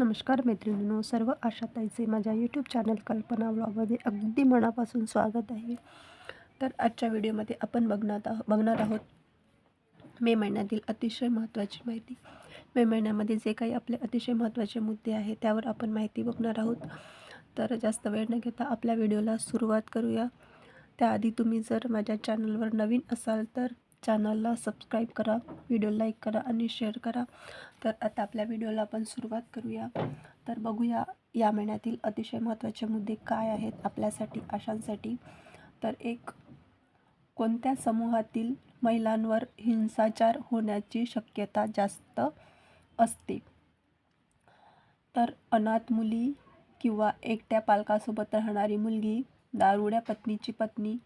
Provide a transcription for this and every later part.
नमस्कार मैत्रिणींनो सर्व आशाताईचे माझ्या यूट्यूब चॅनल कल्पना ब्लॉगमध्ये अगदी मनापासून स्वागत आहे. तर आजच्या व्हिडिओमध्ये आपण बघणार आहो बघणार आहोत मे महिन्यातील अतिशय महत्त्वाची माहिती. मे महिन्यामध्ये जे काही आपले अतिशय महत्त्वाचे मुद्दे आहेत त्यावर आपण माहिती बघणार आहोत. तर जास्त वेळ न घेता आपल्या व्हिडिओला सुरुवात करूया. त्याआधी तुम्ही जर माझ्या चॅनलवर नवीन असाल तर चॅनलला सबस्क्राईब करा व्हिडिओ लाईक करा आणि शेअर करा. तर आता आपल्या व्हिडिओला आपण सुरुवात करूया. तर बघूया या महिन्यातील अतिशय महत्त्वाचे मुद्दे काय आहेत आपल्यासाठी आशांसाठी तर एक कोणत्या समूहातील महिलांवर हिंसाचार होण्याची शक्यता जास्त असते? तर अनाथ मुली किंवा एकट्या पालकासोबत राहणारी मुलगी दारुड्या पत्नीची पत्नी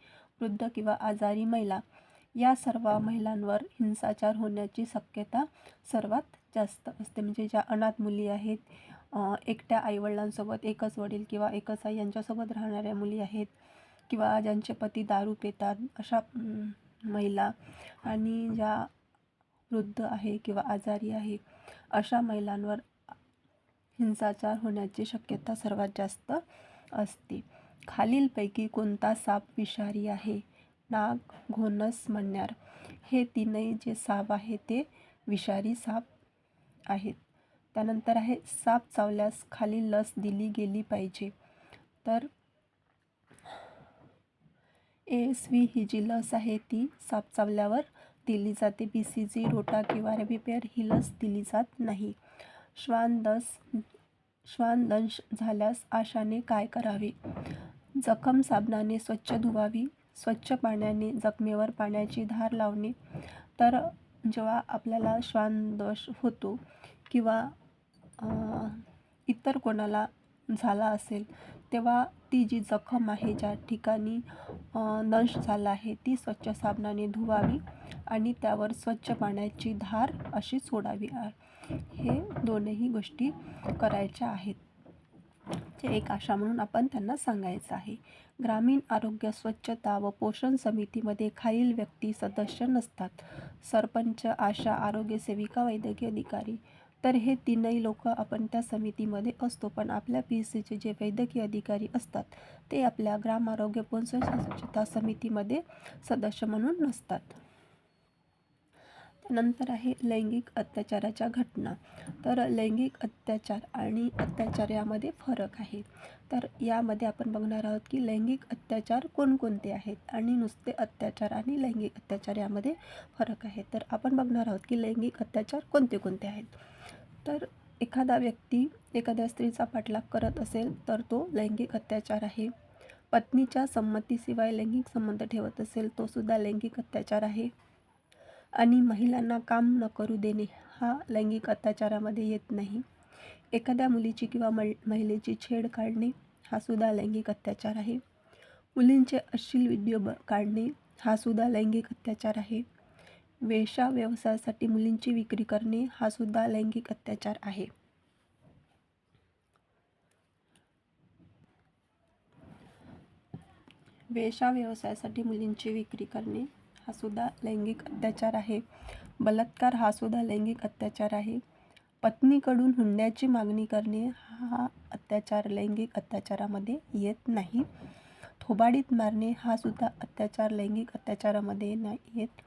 वृद्ध किंवा आजारी महिला या सर्व महिलांवर हिंसाचार होण्याची शक्यता सर्वात जास्त असते. म्हणजे ज्या अनाथ मुली आहेत एकट्या आईवडिलांसोबत एकच वडील किंवा एकच आई यांच्यासोबत राहणाऱ्या मुली आहेत किंवा ज्यांचे पती दारू पितात अशा महिला आणि ज्या वृद्ध आहे किंवा आजारी आहे अशा महिलांवर हिंसाचार होण्याची शक्यता सर्वात जास्त असते. खालीलपैकी कोणता साप विषारी आहे? नाग घोणस म्हणणार. हे तीनही जे साप आहे ते विषारी साप आहेत. त्यानंतर आहे साप चावल्यास खाली लस दिली गेली पाहिजे. तर ए एस व्ही ही जी लस आहे ती साप चावल्यावर दिली जाते. बी सी जी रोटा किंवा रेबिपेअर ही लस दिली जात नाही. श्वानदस श्वानदंश झाल्यास आशाने काय करावे? जखम साबणाने स्वच्छ धुवावी. स्वच्छ पाण्याने जखमेवर पाण्याची धार लावणे. तर जेव्हा आपल्याला श्वानदोष होतो किंवा इतर कोणाला झाला असेल तेव्हा ती जी जखम आहे ज्या ठिकाणी दंश झाला आहे ती स्वच्छ साबणाने धुवावी आणि त्यावर स्वच्छ पाण्याची धार अशी सोडावी. हे दोनही गोष्टी करायच्या आहेत. जे एक आशा म्हणून आपण त्यांना सांगायचं आहे. ग्रामीण आरोग्य स्वच्छता व पोषण समितीमध्ये खालील व्यक्ती सदस्य नसतात. सरपंच आशा आरोग्य सेविका वैद्यकीय अधिकारी. तर हे तीनही लोक आपण त्या समितीमध्ये असतो. पण आपल्या पी सीचे जे वैद्यकीय अधिकारी असतात ते आपल्या ग्राम आरोग्य पोषण स्वच्छता समितीमध्ये सदस्य म्हणून नसतात. नंतर आहे लैंगिक अत्याचाराच्या घटना. तर लैंगिक अत्याचार आणि अत्याचार यामध्ये फरक आहे. तर यामध्ये आपण बघणार आहोत की लैंगिक अत्याचार कोणकोणते आहेत आणि नुसते अत्याचार आणि लैंगिक अत्याचार यामध्ये फरक आहे. तर आपण बघणार आहोत की लैंगिक अत्याचार कोणते कोणते आहेत. तर एखादा व्यक्ती एखाद्या स्त्रीचा पाठलाग करत असेल तर तो लैंगिक अत्याचार आहे. पत्नीच्या संमतीशिवाय लैंगिक संबंध ठेवत असेल तो सुद्धा लैंगिक अत्याचार आहे. आणि महिलांना काम न करू देणे हा लैंगिक अत्याचारामध्ये येत नाही. एखाद्या मुलीची किंवा मल महिलेची छेड काढणे हा सुद्धा लैंगिक अत्याचार आहे. मुलींचे अश्लील व्हिडिओ ब काढणे हा सुद्धा लैंगिक अत्याचार आहे. वेशा व्यवसायासाठी मुलींची विक्री करणे हा सुद्धा लैंगिक अत्याचार आहे. वेशा व्यवसायासाठी मुलींची विक्री करणे हा सुद्धा लैंगिक अत्याचार आहे. बलात्कार हा सुद्धा लैंगिक अत्याचार आहे. पत्नीकडून हुंड्याची मागणी करणे हा अत्याचार लैंगिक अत्याचारामध्ये येत नाही. थोबाडीत मारणे हा सुद्धा अत्याचार लैंगिक अत्याचारामध्ये नाही येत.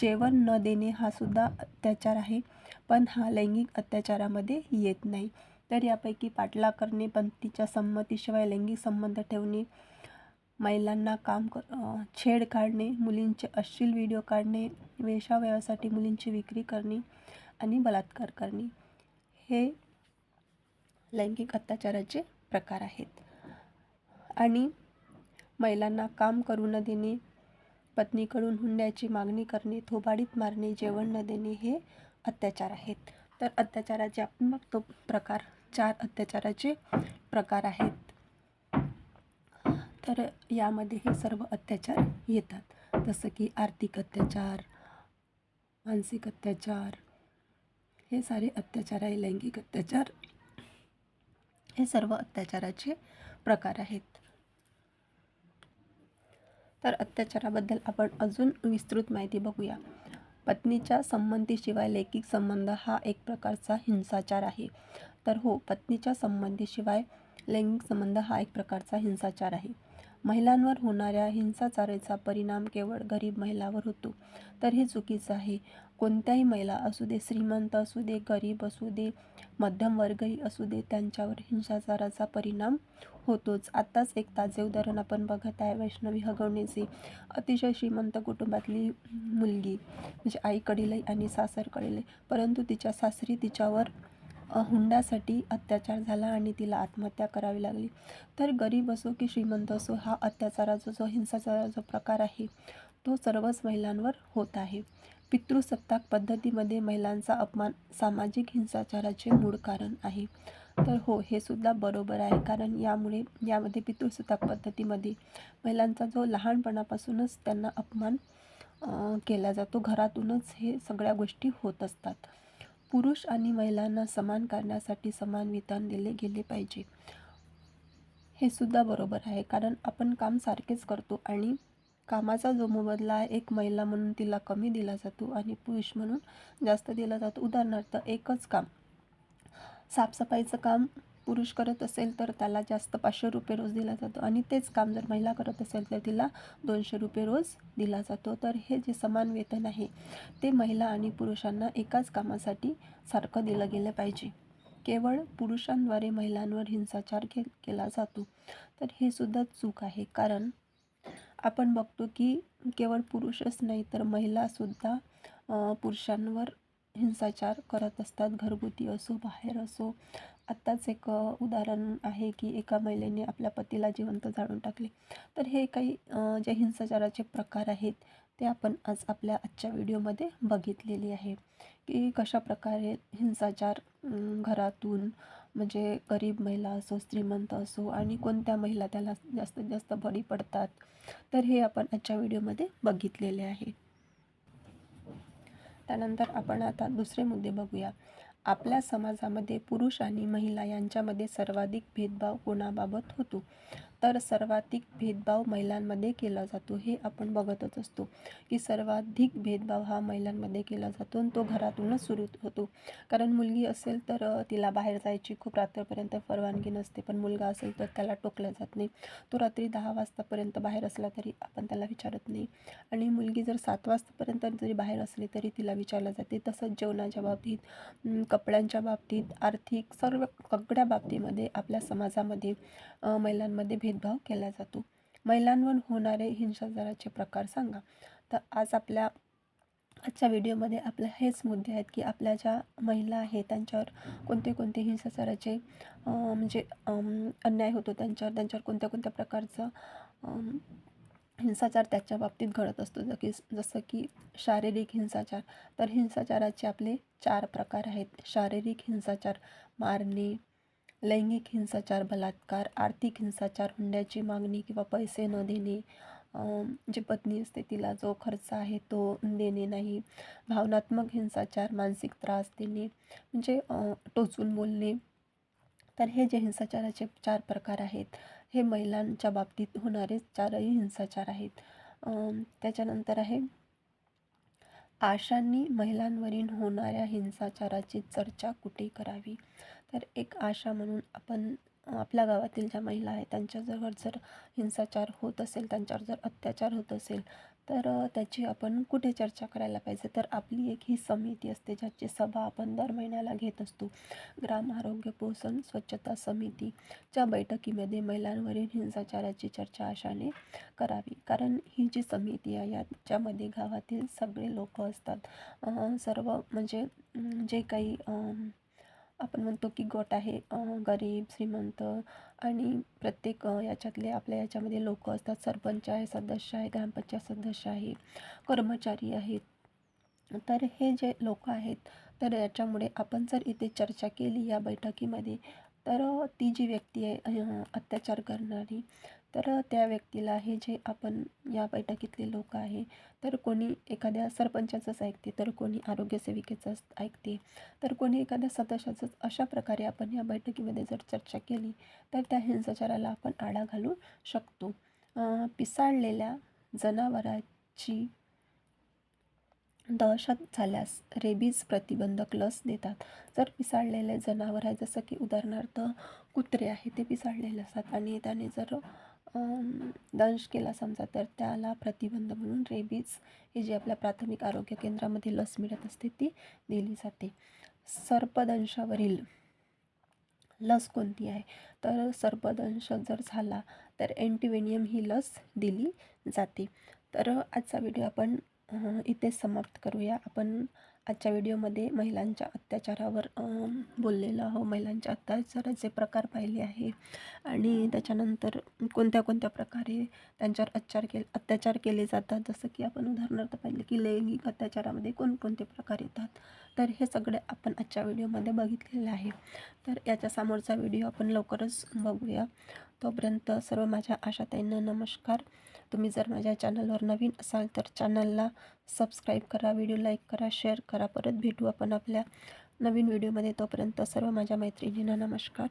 जेवण न देणे हा सुद्धा अत्याचार आहे पण हा लैंगिक अत्याचारामध्ये येत नाही. तर यापैकी पाठलाग करणे पतीच्या संमतीशिवाय लैंगिक संबंध ठेवणे महिलांना काम क छेड काढणे मुलींचे अश्लील व्हिडिओ काढणे वेश्यावयासाठी मुलींची विक्री करणे आणि बलात्कार करणे हे लैंगिक अत्याचाराचे प्रकार आहेत. आणि महिलांना काम करू न देणे पत्नीकडून हुंड्याची मागणी करणे थोबाडीत मारणे जेवण न देणे हे अत्याचार आहेत. तर अत्याचाराचे आपण बघतो प्रकार चार अत्याचाराचे प्रकार आहेत. तर यामध्ये हे सर्व अत्याचार येतात. जसं की आर्थिक अत्याचार मानसिक अत्याचार हे सारे अत्याचार आहे लैंगिक अत्याचार. हे सर्व अत्याचाराचे प्रकार आहेत. तर अत्याचाराबद्दल आपण अजून विस्तृत माहिती बघूया. पत्नीच्या संमतीशिवाय लैंगिक संबंध हा एक प्रकारचा हिंसाचार आहे. तर हो पत्नीच्या संबंधीशिवाय लैंगिक संबंध हा एक प्रकारचा हिंसाचार आहे. महिलांवर होणाऱ्या हिंसाचाराचा परिणाम केवळ गरीब महिलावर होतो. तर हे चुकीचं आहे. कोणत्याही महिला असू दे श्रीमंत असू दे गरीब असू दे मध्यमवर्गही असू दे त्यांच्यावर हिंसाचाराचा परिणाम होतोच. आत्ताच एक ताजे उदाहरण आपण बघत आहे वैष्णवी हगवणेचे. अतिशय श्रीमंत कुटुंबातली मुलगी म्हणजे आईकडील आणि सासरकडील परंतु तिच्या सासरी तिच्यावर हुंड्यासाठी अत्याचार झाला आणि तिला आत्महत्या करावी लागली. तर गरीब असो की श्रीमंत असो हा अत्याचाराचा जो हिंसाचाराचा जो प्रकार आहे तो सर्वच महिलांवर होत आहे. पितृसत्ताक पद्धतीमध्ये महिलांचा अपमान सामाजिक हिंसाचाराचे मूळ कारण आहे. तर हो हे सुद्धा बरोबर आहे. कारण यामुळे यामध्ये पितृसत्ताक पद्धतीमध्ये महिलांचा जो लहानपणापासूनच त्यांना अपमान केला जातो. घरातूनच हे सगळ्या गोष्टी होत असतात. पुरुष आणि महिलांना समान करण्यासाठी समान विधान दिले गेले पाहिजे. हे सुद्धा बरोबर आहे. कारण आपण काम सारखेच करतो आणि कामाचा जो मोबदला एक महिला म्हणून तिला कमी दिला जातो आणि पुरुष म्हणून जास्त दिला जातो. उदाहरणार्थ एकच काम. साफसफाईचं काम पुरुष करत असेल तर त्याला जास्त पाचशे रुपये रोज दिला जातो. आणि तेच काम जर महिला करत असेल तर तिला दोनशे रुपये रोज दिला जातो. तर हे जे समान वेतन आहे ते महिला आणि पुरुषांना एकाच कामासाठी सारखं दिलं गेलं पाहिजे. केवळ पुरुषांद्वारे महिलांवर हिंसाचार के केला जातो. तर हे सुद्धा चूक आहे. कारण आपण बघतो की केवळ पुरुषच नाही तर महिलासुद्धा पुरुषांवर हिंसाचार करत असतात. घरगुती असो बाहेर असो आत्ताच एक उदाहरण आहे की एका महिलेने आपल्या पतीला जिवंत जाळून टाकले. तर हे काही जे हिंसाचाराचे प्रकार आहेत ते आपण आज आपल्या आजच्या व्हिडिओमध्ये बघितलेली आहे. की कशा प्रकारे हिंसाचार घरातून म्हणजे गरीब महिला असो श्रीमंत असो आणि कोणत्या महिला त्याला जास्तीत जास्त बळी पडतात तर हे आपण आजच्या व्हिडिओमध्ये बघितलेले आहे. त्यानंतर आपण आता दुसरे मुद्दे बघूया. आपल्या समाजामध्ये पुरुष आणि महिला यांच्यामध्ये सर्वाधिक भेदभाव कोणाबाबत होतो? तर सर्वाधिक भेदभाव महिलांमध्ये केला जातो हे आपण बघतच असतो. की सर्वाधिक भेदभाव हा महिलांमध्ये केला जातो आणि तो घरातूनच सुरू होतो. कारण मुलगी असेल तर तिला बाहेर जायची खूप रात्रीपर्यंत परवानगी नसते. पण मुलगा असेल तर त्याला टोकलं जात नाही. तो रात्री दहा वाजतापर्यंत बाहेर असला तरी आपण त्याला विचारत नाही. आणि मुलगी जर सात वाजतापर्यंत जरी बाहेर असली तरी तिला विचारलं जाते. तसंच जेवणाच्या बाबतीत कपड्यांच्या बाबतीत आर्थिक सर्व सगळ्या बाबतीमध्ये आपल्या समाजामध्ये महिलांमध्ये भेदभाव केला जातो. महिलांवर होणारे हिंसाचाराचे प्रकार सांगा. तर आज आपल्या आजच्या व्हिडिओमध्ये आपल्या हेच मुद्दे आहेत की आपल्या ज्या महिला आहेत त्यांच्यावर कोणते कोणते हिंसाचाराचे म्हणजे अन्याय होतो त्यांच्यावर त्यांच्यावर कोणत्या कोणत्या प्रकारचं हिंसाचार त्याच्या बाबतीत घडत असतो. जसं की जसं की शारीरिक हिंसाचार. तर हिंसाचाराचे आपले चार प्रकार आहेत. शारीरिक हिंसाचार मारणे लैंगिक हिंसाचार बलात्कार आर्थिक हिंसाचार हुंड्याची मागणी किंवा पैसे न देणे जी पत्नी असते तिला जो खर्च आहे तो देणे नाही. भावनात्मक हिंसाचार मानसिक त्रास देणे म्हणजे टोचून बोलणे. तर हे जे हिंसाचाराचे चार प्रकार आहेत हे महिलांच्या बाबतीत होणारे चारही हिंसाचार आहेत. त्याच्यानंतर आहे आशांनी महिलांवरील होणाऱ्या हिंसाचाराची चर्चा कुठे करावी? तर एक आशा म्हणून आपण आपल्या गावातील ज्या महिला आहेत त्यांच्याजवळ जर हिंसाचार होत असेल त्यांच्यावर जर अत्याचार होत असेल तर त्याची आपण कुठे चर्चा करायला पाहिजे? तर आपली एक ही समिती असते ज्याची सभा आपण दर महिन्याला घेत असतो. ग्राम आरोग्य पोषण स्वच्छता समितीच्या बैठकीमध्ये महिलांवरील हिंसाचाराची चर्चा अशाने करावी. कारण ही जी समिती आहे याच्यामध्ये गावातील सगळे लोक असतात. सर्व म्हणजे जे काही आपण म्हणतो की गट आहे गरीब श्रीमंत आणि प्रत्येक याच्यातले आपल्या याच्यामध्ये लोक असतात. सरपंच आहे सदस्य आहे ग्रामपंचायत सदस्य आहे कर्मचारी आहेत. तर हे जे लोक आहेत तर याच्यामुळे आपण जर इथे चर्चा केली या बैठकीमध्ये तर ती जी व्यक्ती आहे अत्याचार करणारी तर त्या व्यक्तीला हे जे आपण या बैठकीतले लोक आहे तर कोणी एखाद्या सरपंचाचंच ऐकते तर कोणी आरोग्यसेविकेचंच ऐकते तर कोणी एखाद्या सदस्याचंच अशा प्रकारे आपण या बैठकीमध्ये जर चर्चा केली तर त्या हिंसाचाराला आपण आळा घालू शकतो. पिसाळलेल्या जनावराची दहशत झाल्यास रेबीज प्रतिबंधक लस देतात. जर पिसाळलेले जनावर आहे जसं की उदाहरणार्थ कुत्रे आहे ते पिसाळलेले असतात आणि त्याने जर दंश केला समजा तर त्याला प्रतिबंध म्हणून रेबीज ही जी आपल्या प्राथमिक आरोग्य केंद्रामध्ये लस मिळत असते ती दिली जाते. सर्पदंशावरील लस कोणती आहे? तर सर्पदंश जर झाला तर अँटीवेनियम ही लस दिली जाते. तर आजचा व्हिडिओ आपण इथे समाप्त करूया. आपण आजच्या व्हिडिओमध्ये महिलांच्या अत्याचारावर बोललेलं बोललेलो आहो. महिलांच्या अत्याचाराचे प्रकार पाहिले आहे. आणि त्याच्यानंतर कोणत्या कोणत्या प्रकारे त्यांच्यावर अत्याचार केले अत्याचार केले जातात? जसं की आपण उदाहरणार्थ पाहिलं की लैंगिक अत्याचारामध्ये कोणकोणते प्रकार येतात? तर हे सगळे आपण आजच्या व्हिडिओमध्ये बघितलेलं आहे. तर याच्या समोरचा व्हिडिओ आपण लवकरच बघूया. तोपर्यंत सर्व माझ्या आशाताईंना नमस्कार. तुम्ही जर माझ्या चॅनलवर नवीन असाल तर चॅनलला सबस्क्राईब करा व्हिडिओ लाईक करा शेअर करा. परत भेटू आपण आपल्या नवीन व्हिडिओमध्ये. तोपर्यंत सर्व माझ्या मैत्रिणींना नमस्कार.